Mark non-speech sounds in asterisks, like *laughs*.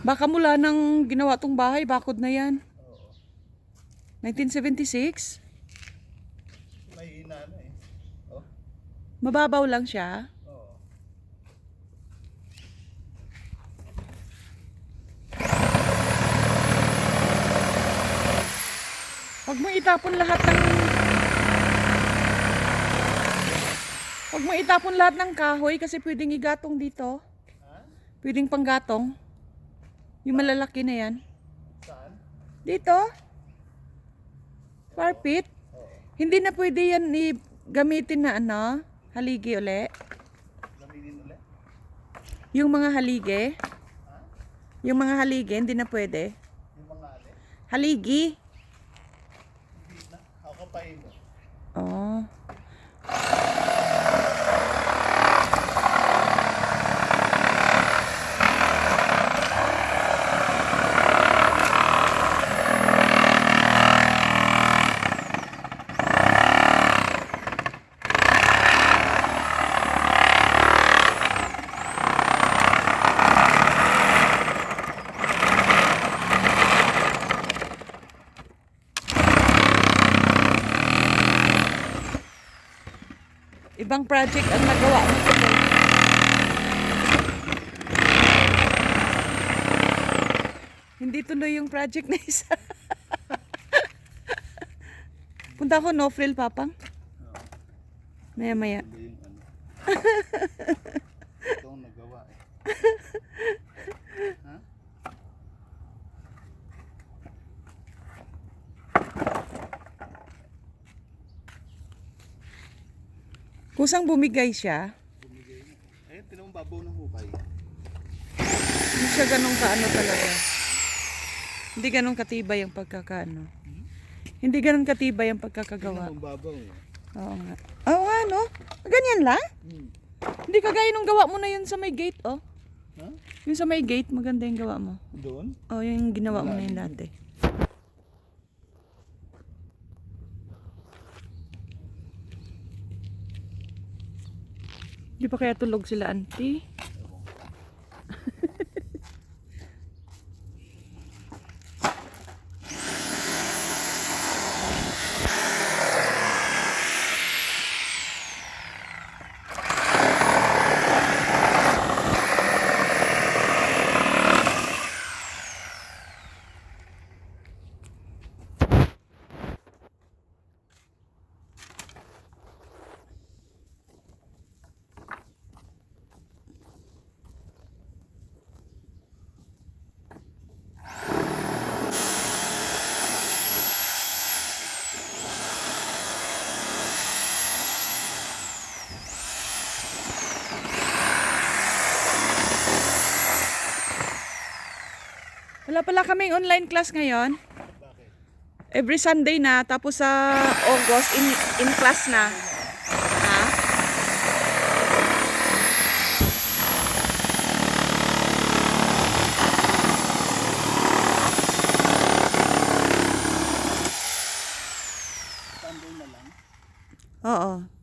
Baka mula nang ginawa tong bahay, bakod na yan. Oo. 1976? Mahina na eh. Oh. Mababaw lang siya. Oo. Huwag mo itapon lahat ng... Huwag mo itapon lahat ng kahoy kasi pwedeng igatong dito. Pwedeng panggatong. Yung malalaki na yan. Saan? Dito. Carpet. Oo. Hindi na pwede yan i gamitin na ano, haligi uli. Gamitin ulit? Yung mga haligi. Ha? Yung mga haligi, hindi na pwede. Yung mga alin? Haligi. Hindi na. Ako kapain mo. Oh. Ibang project ang nagawa. Hindi tuloy yung project na isa. *laughs* Punta ako no frill papang. Oo. Maya maya. Hindi yung ano. *laughs* Ito ang nagawa eh. ha? Kusang bumigay siya. Bumigay. Ayun, tinawang babaw ng hukay. Hindi siya ganun kaano talaga. Hindi ganun katibay ang pagkakaano. Hindi ganun katibay ang pagkakagawa. Tinawang babaw eh. Oo nga. Oo nga no? Ganyan lang? Hmm. Hindi kagaya nung gawa mo na yun sa may gate oh. Ha? Yung sa may gate, maganda yung gawa mo. Doon? Oh, yung ginawa mo na yun dati. Di pa kaya tulog sila, auntie? Wala pala kaming online class ngayon. Every Sunday na, tapos sa August, in, in class na. Ha? Sunday na lang? Oo.